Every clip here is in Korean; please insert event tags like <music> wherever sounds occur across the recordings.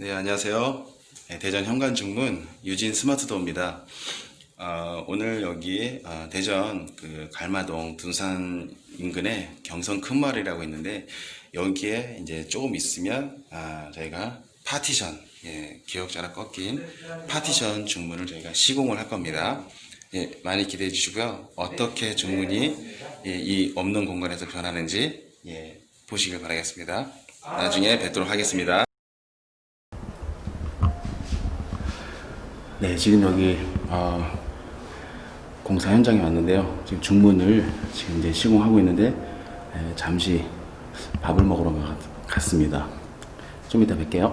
네, 안녕하세요. 네, 대전 현관중문 유진 스마트도어입니다. 어, 오늘 여기 어, 대전 그 갈마동 둔산 인근에 경성 큰마을이라고 있는데 여기에 이제 조금 있으면 아, 저희가 파티션 예, 기억자락 꺾인 파티션 중문을 저희가 시공을 할 겁니다. 예, 많이 기대해 주시고요. 어떻게 중문이 예, 이 없는 공간에서 변하는지 예, 보시길 바라겠습니다. 나중에 뵙도록 하겠습니다. 네, 지금 여기 어, 공사 현장에 왔는데요. 지금 중문을 지금 이제 시공하고 있는데 에, 잠시 밥을 먹으러 가- 갔습니다. 좀 이따 뵐게요.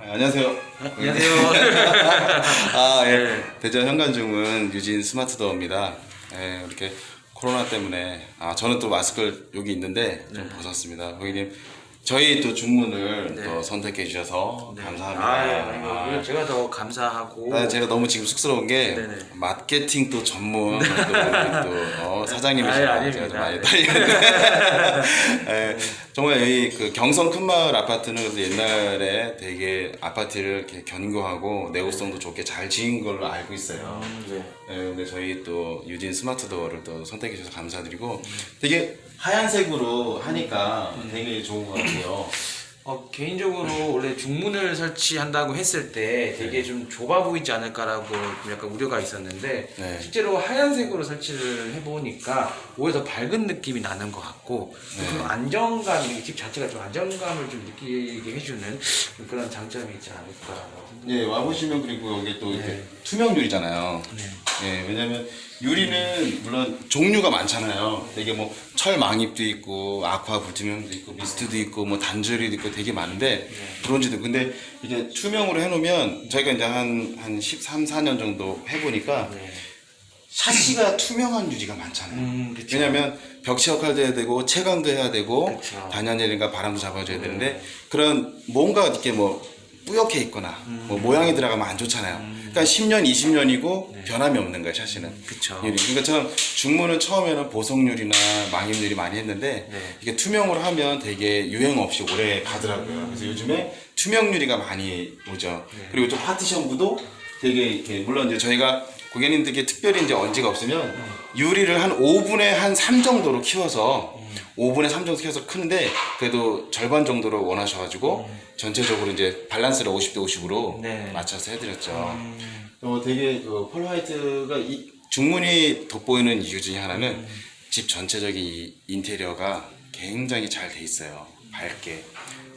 아, 안녕하세요. 안녕하세요. <laughs> 아, 예. 네. 대전 현관중은 유진 스마트도어입니다. 예, 이렇게 코로나 때문에, 아, 저는 또 마스크를 여기 있는데 좀 네. 벗었습니다. 고객님, 저희 또 중문을 또 선택해 주셔서 감사합니다. 아, 이거 오히려 제가 더 감사하고. 아, 제가 너무 지금 쑥스러운 게 네네. 마케팅 또 전문 또, 우리 또 어, 사장님이시고 아유, 제가 좀 아닙니다. 많이 떨리는데 예, <laughs> 정말 여기 그 경성 큰마을 아파트는 그래서 옛날에 되게 아파트를 이렇게 견고하고 내구성도 좋게 잘 지은 걸로 알고 있어요. 음, 네. 예, 근데 저희 또 유진 스마트도어를 또 선택해 주셔서 감사드리고 되게 하얀색으로 하니까 되게 좋은 것 같 아요. 어, 개인적으로 원래 중문을 설치한다고 했을 때 되게 좀 좁아 보이지 않을까라고 좀 약간 우려가 있었는데 네. 실제로 하얀색으로 설치를 해보니까 오히려 더 밝은 느낌이 나는 것 같고 좀 안정감, 이집 자체가 좀 안정감을 좀 느끼게 해주는 그런 장점이 있지 않을까. 예, 와보시면 그리고 여기 또 이렇게 네. 투명 유리잖아요. 네. 예, 왜냐면 유리는 물론 종류가 많잖아요. 되게 뭐 철망입도 있고 아쿠아 불투명도 있고 미스트도 있고 뭐 단조리도 있고 되게 많은데 브론즈도. 근데 이게 투명으로 해놓으면 저희가 이제 한, 한 13, 14년 정도 해보니까 네. 샤시가 투명한 유리가 많잖아요. 음, 그쵸. 왜냐면 벽체 역할도 해야 되고 체감도 해야 되고 그쵸. 단연이니까 바람도 잡아줘야 되는데 그런 뭔가 이렇게 뭐 뿌옇게 있거나 뭐 모양이 들어가면 안 좋잖아요. 그러니까 10년, 20년이고 변함이 없는 거예요. 그쵸. 유리. 그러니까 저는 중문은 처음에는 보석유리나 망임유리 많이 했는데 네. 이게 투명으로 하면 되게 유행 없이 오래 가더라고요. 그래서 요즘에 투명 유리가 많이 오죠. 그리고 또 파티션부도 되게 이렇게 물론 이제 저희가 고객님들께 특별히 이제 언지가 없으면 유리를 한 5분의 한3 정도로 키워서 5분의 3 정도 키워서 크는데 그래도 절반 정도로 원하셔가지고 전체적으로 이제 밸런스를 50대 50으로 네. 맞춰서 해드렸죠. 어, 되게 그펄 화이트가 이 중문이 돋보이는 이유 중에 하나는 집 전체적인 이 인테리어가 굉장히 잘 돼 있어요. 밝게.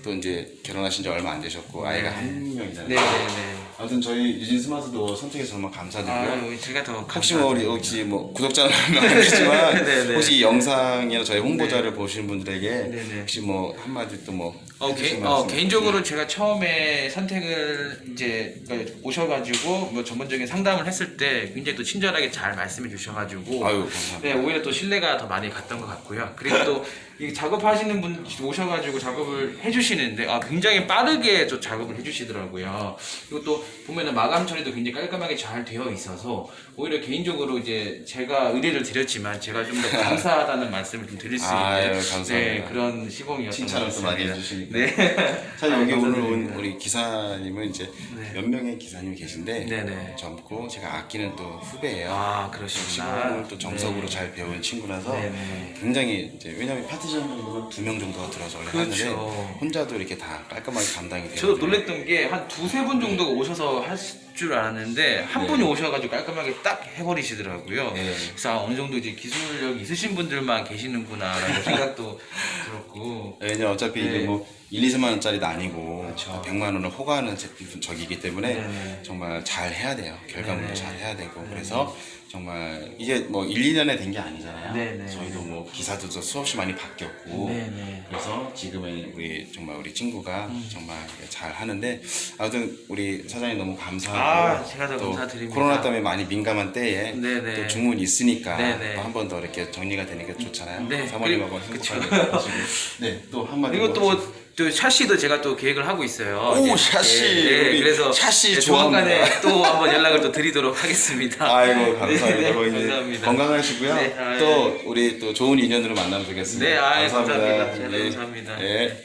또 이제 결혼하신 지 얼마 안 되셨고 아이가 한 명이잖아요. 네네네. 아무튼 저희 유진 스마트도 선택해서 정말 감사드리고요. 아유, 제가 더 혹시 뭐 우리 혹시 뭐 구독자는 아니지만 네 네. <laughs> 혹시 이 영상이나 저희 홍보자를 보시는 분들에게 네 네. 혹시 뭐 한마디 또뭐 어, 개, 어, 개인적으로 제가 처음에 선택을 이제 그러니까 오셔가지고 뭐 전문적인 상담을 했을 때 굉장히 또 친절하게 잘 말씀해 주셔가지고 아유 감사합니다. 네 오히려 또 신뢰가 더 많이 갔던 것 같고요. 그리고 또 이 작업하시는 분 오셔가지고 작업을 해주시는데 아, 굉장히 빠르게 또 작업을 해주시더라고요. 그리고 또 보면은 마감 처리도 굉장히 깔끔하게 잘 되어 있어서 오히려 개인적으로 이제 제가 의뢰를 드렸지만 제가 좀 더 <laughs> 감사하다는 말씀을 좀 드릴 수 있는 아유, 감사합니다. 네, 그런 시공이었던 칭찬을 것또 많이 같습니다. 해주시니까. 네. <laughs> 사실 여기 아, 오늘 온. 우리 기사님은 이제 네. 몇 명의 기사님이 계신데 네네. 젊고 제가 아끼는 또 후배예요. 아 그러시구나. 시공을 또 정석으로 네. 잘 배운 친구라서 네네. 굉장히 이제 왜냐면 파티션 정도는 두명 정도가 들어서 원래 그렇죠. 하는데 혼자도 이렇게 다 깔끔하게 감당이 돼요. 저도 놀랬던 게 한 두세 분 정도가 오 셔서 하실 줄 알았는데 한 네. 분이 오셔가지고 깔끔하게 딱 해버리시더라고요. 네. 그래서 아, 어느 정도 이제 기술력 있으신 분들만 계시는구나라는 <laughs> 생각도 들었고. 왜냐면 어차피 네. 이게 뭐 1, 2, 3만 원짜리도 아니고 그렇죠. 100만 원을 호가하는 제품 적이기 때문에 네네. 정말 잘 해야 돼요. 결과물도 네네. 잘 해야 되고 그래서 정말 이게 뭐 1, 2년에 된 게 아니잖아요. 네, 네, 저희도 뭐 기사도 수없이 많이 바뀌었고 네, 네. 그래서 지금은 우리 정말 우리 친구가 음. 정말 잘 하는데 아무튼 우리 사장 님 너무 감사하고 아, 제가 더 또 감사드립니다. 코로나 때문에 많이 민감한 때에 네, 네. 또 주문 있으니까 네, 네. 한 번 더 이렇게 정리가 되니까 좋잖아요. 네, 사모님하고 그리고- 행복하게 하시고 <laughs> 네또 한마디 그리고 또, 또 샤시도 제가 또 계획을 하고 있어요. 오, 이제, 샤시! 네, 네, 우리 그래서 샤시 네, 좋아합니다. 조만간에 또 한번 연락을 또 드리도록 하겠습니다. <laughs> 아이고 감사합니다. 네, 네, 거의 이제 감사합니다. 건강하시고요. 네, 아, 또 우리 또 좋은 인연으로 만나면 되겠습니다. 네, 아, 예, 감사합니다. 네, 감사합니다. 네.